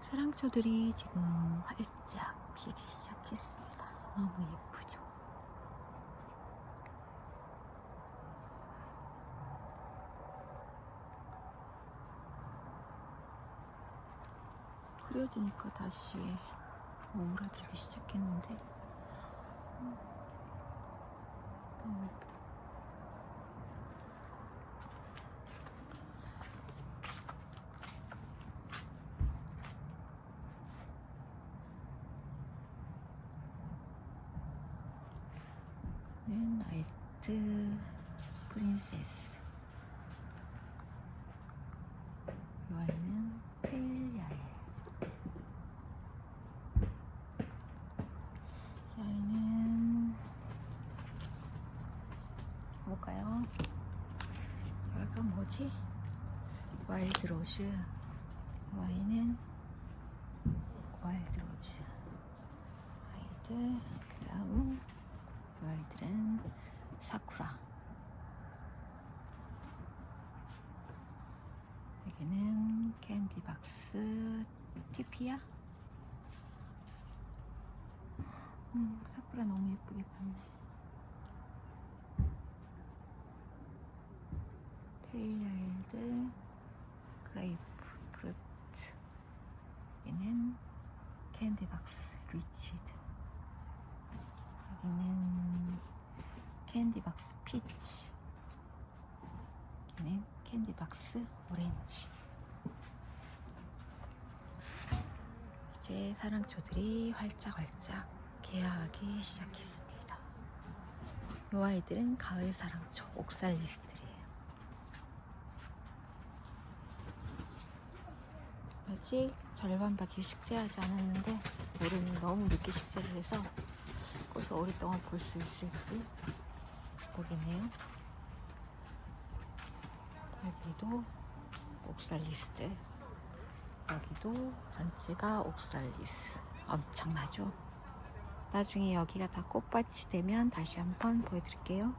사랑초들이 지금 활짝 피기 시작했습니다. 너무 예쁘죠? 흐려지니까 다시 오므라들기 시작했는데 음, 너무 예쁘 다. 는 네, 나이트 프린세스 이 아이는 페일야엘 이 아이는 볼까요? 여기가 뭐지? 와일드 로즈 이 아이는 와일드 로즈 와일드 그다음 이 아이들은 사쿠라. 여기는 캔디박스 티피야. 음, 사쿠라 너무 예쁘게 폈네. 페일야일드 그레이프 프루트. 여기는 캔디박스 리치드. 여기는 캔디박스 피치. 여기는 캔디박스 오렌지. 이제 사랑초들이 활짝활짝 개화하기 시작했습니다. 이 아이들은 가을 사랑초 옥살리스들이에요. 아직 절반밖에 식재하지 않았는데 올해는 너무 늦게 식재를 해서 꽃을 오랫동안 볼 수 있을지 모르겠네요. 여기도 옥살리스들. 여기도 전체가 옥살리스. 엄청나죠? 나중에 여기가 다 꽃밭이 되면 다시 한번 보여드릴게요.